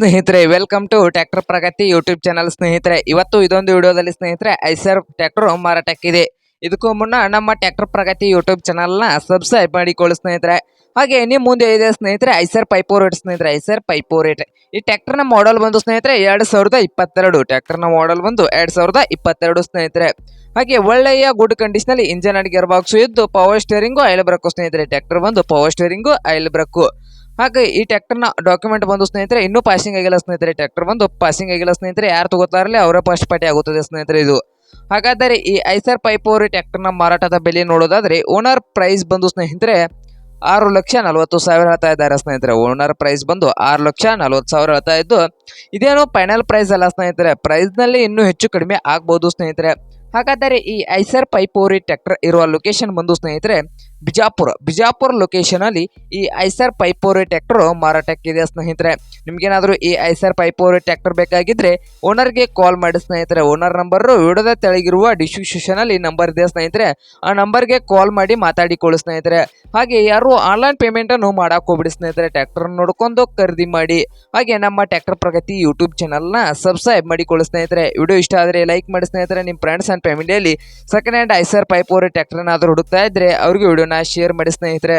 ಸ್ನೇಹಿತರೆ welcome to tractor Pragati YouTube channel ಸ್ನೇಹಿತರೆ. ಇವತ್ತು ಇದೊಂದು ವಿಡಿಯೋದಲ್ಲಿ ಸ್ನೇಹಿತರೆ, ಐಸರ್ ಟ್ರ್ಯಾಕ್ಟರ್ ಮಾರಾಟಕ್ಕಿದೆ. ಇದಕ್ಕೂ ಮುನ್ನ ನಮ್ಮ ಟ್ರ್ಯಾಕ್ಟರ್ ಪ್ರಗತಿ ಯೂಟ್ಯೂಬ್ ಚಾನಲ್ನ ಸಬ್ಸ್ಕ್ರೈಬ್ ಮಾಡಿಕೊಳ್ಳಿ ಸ್ನೇಹಿತರೆ. ಹಾಗೆ ನಿಮ್ಮ ಮುಂದೆ ಇದೆ ಸ್ನೇಹಿತರೆ, ಐಸರ್ ಪೈಪೋರೇಟ್ ಸ್ನೇಹಿತರೆ, ಐಸರ್ ಪೈಪೋರೇಟ್ ಈ ಟ್ರ್ಯಾಕ್ಟರ್ನ ಮಾಡೆಲ್ ಬಂದು ಸ್ನೇಹಿತರೆ, ಎರಡು ಸಾವಿರದ ಇಪ್ಪತ್ತೆರಡು. ಟ್ರ್ಯಾಕ್ಟರ್ನ ಮಾಡೆಲ್ ಬಂದು ಎರಡು ಸಾವಿರದ ಇಪ್ಪತ್ತೆರಡು ಸ್ನೇಹಿತರೆ. ಹಾಗೆ ಒಳ್ಳೆಯ ಗುಡ್ ಕಂಡೀಷನಲ್ಲಿ ಇಂಜನ್ ಅಂಡ್ ಗೇರ್ ಬಾಕ್ಸ್ ಇದ್ದು ಪವರ್ ಸ್ಟೇರಿಂಗು ಆಯಿಲ್ ಬ್ರಕ್ಕು ಸ್ನೇಹಿತರೆ. ಟ್ರ್ಯಾಕ್ಟರ್ ಬಂದು ಪವರ್ ಸ್ಟೇರಿಂಗು ಆಯಿಲ್ ಬ್ರೇಕು ಹಾಗೆ ಈ ಟ್ರ್ಯಾಕ್ಟರ್ನ ಡಾಕ್ಯುಮೆಂಟ್ ಬಂದು ಸ್ನೇಹಿತರೆ, ಇನ್ನೂ ಪಾಸಿಂಗ್ ಆಗಿಲ್ಲ ಸ್ನೇಹಿತರೆ. ಟ್ರ್ಯಾಕ್ಟರ್ ಬಂದು ಪಾಸಿಂಗ್ ಆಗಿಲ್ಲ ಸ್ನೇಹಿತರೆ. ಯಾರು ತಗೋತಾರಲ್ಲ ಅವರೇ ಫಸ್ಟ್ ಪಾರ್ಟಿ ಆಗುತ್ತದೆ ಸ್ನೇಹಿತರೆ ಇದು. ಹಾಗಾದರೆ ಈ ಐಸರ್ ಪೈಪೋರಿ ಟ್ಯಾಕ್ಟರ್ನ ಮಾರಾಟದ ಬೆಲೆ ನೋಡೋದಾದ್ರೆ ಓನರ್ ಪ್ರೈಸ್ ಬಂದು ಸ್ನೇಹಿತರೆ ಆರು ಲಕ್ಷ ನಲವತ್ತು ಸಾವಿರ ಹೇಳ್ತಾ ಇದ್ದಾರೆ ಸ್ನೇಹಿತರೆ. ಓನರ್ ಪ್ರೈಸ್ ಬಂದು ಆರು ಲಕ್ಷ ನಲವತ್ತು ಸಾವಿರ ಹೇಳ್ತಾ ಇದ್ದು, ಇದೇನು ಫೈನಲ್ ಪ್ರೈಸ್ ಅಲ್ಲ ಸ್ನೇಹಿತರೆ. ಪ್ರೈಸ್ನಲ್ಲಿ ಇನ್ನೂ ಹೆಚ್ಚು ಕಡಿಮೆ ಆಗ್ಬೋದು ಸ್ನೇಹಿತರೆ. ಹಾಗಾದರೆ ಈ ಐಸರ್ ಪೈಪೋರಿ ಟ್ಯಾಕ್ಟರ್ ಇರುವ ಲೊಕೇಶನ್ ಬಂದು ಸ್ನೇಹಿತರೆ ಬಿಜಾಪುರ. ಬಿಜಾಪುರ ಲೊಕೇಶನ್ ಅಲ್ಲಿ ಈ ಐಸರ್ ಪೈಪೋರಿ ಟ್ರ್ಯಾಕ್ಟರ್ ಮಾರಾಟಕ್ಕಿದೆ ಸ್ನೇಹಿತರೆ. ನಿಮಗೇನಾದರೂ ಈ ಐಸರ್ ಪೈಪೋರಿ ಟ್ಯಾಕ್ಟರ್ ಬೇಕಾಗಿದ್ರೆ ಓನರ್ಗೆ ಕಾಲ್ ಮಾಡಿ ಸ್ನೇಹಿತರೆ. ಓನರ್ ನಂಬರ್ ವಿಡಿಯೋದ ತೆಳಗಿರುವ ಡಿಸ್ಕ್ರಿಪ್ಷನ್ ಅಲ್ಲಿ ನಂಬರ್ ಇದೆ ಸ್ನೇಹಿತರೆ. ಆ ನಂಬರ್ಗೆ ಕಾಲ್ ಮಾಡಿ ಮಾತಾಡಿಕೊಳ್ಳಿ ಸ್ನೇಹಿತರೆ. ಹಾಗೆ ಯಾರು ಆನ್ಲೈನ್ ಪೇಮೆಂಟ್ ಅನ್ನು ಮಾಡಕ್ ಹೋಗ್ಬಿಡಿ ಸ್ನೇಹಿತರೆ. ಟ್ರ್ಯಾಕ್ಟರ್ ನೋಡ್ಕೊಂಡು ಖರೀದಿ ಮಾಡಿ. ಹಾಗೆ ನಮ್ಮ ಟ್ಯಾಕ್ಟರ್ ಪ್ರಗತಿ ಯೂಟ್ಯೂಬ್ ಚಾನಲ್ನ ಸಬ್ಸ್ಕ್ರೈಬ್ ಮಾಡಿಕೊಳ್ಳಿ ಸ್ನೇಹಿತರೆ. ವಿಡಿಯೋ ಇಷ್ಟ ಆದರೆ ಲೈಕ್ ಮಾಡಿ ಸ್ನೇಹಿತರೆ. ನಿಮ್ಮ ಫ್ರೆಂಡ್ಸ್ ಆ್ಯಂಡ್ ಫ್ಯಾಮಿಲಿಯಲ್ಲಿ ಸೆಕೆಂಡ್ ಹ್ಯಾಂಡ್ ಐಸರ್ ಪೈಪೋರಿ ಟ್ಯಾಕ್ಟರ್ನಾದರೂ ಹುಡುಕ್ತಾ ಇದ್ರೆ ಅವ್ರಿಗೆ ವಿಡಿಯೋನ ಶೇರ್ ಮಾಡಿ ಸ್ನೇಹಿತರೆ.